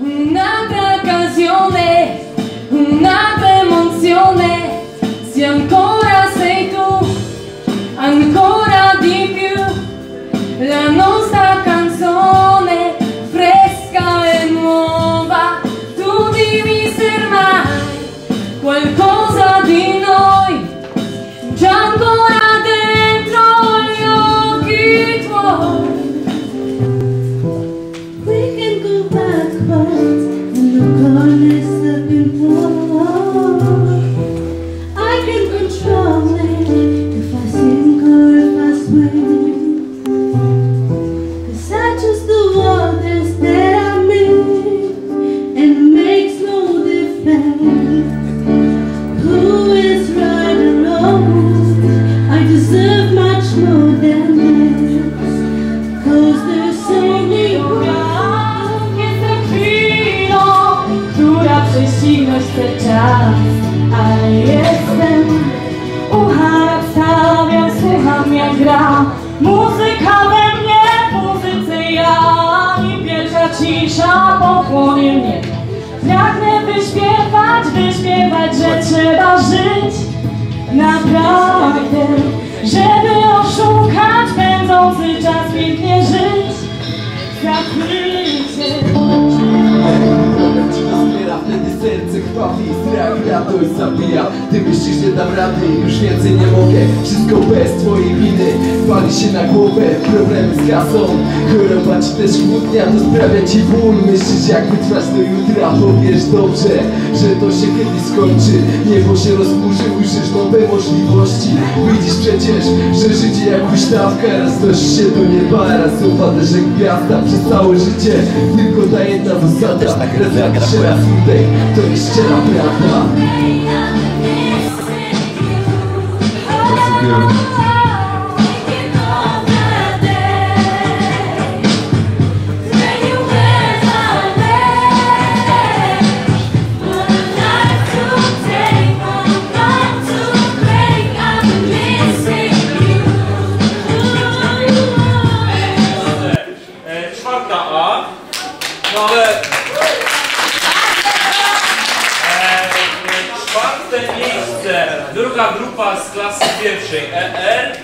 Una canción, una emoción, siempre. Chce czas A jestem ucha słucham jak gra Muzyka we mnie, muzyce ja I pierwsza cisza pochłonie mnie. Pragnę wyśpiewać, wyśpiewać, że trzeba żyć. Naprawdę, żeby oszukać pędzący czas pięknie żyć. Zakrycie serce krwawi Strach, radość zabija. Ty myślisz, że dam rady Już więcej nie mogę. Wszystko bez twojej winy. Wali się na głowę Problemy z kasą. Choroba ci też kłótnia To sprawia ci ból. Myślisz jak wytrwać do jutra Powiesz dobrze Że to się kiedyś skończy. Niebo się rozburzy Ujrzysz nowe możliwości. Widzisz przecież Że życie jak huśtawka Raz nosi się do nieba. Raz opadasz jak gwiazda Przez całe życie Tylko ta jedna zasada Raz się raz udej To jest szczera prawda Lord. Druga grupa z klasy pierwszej ER.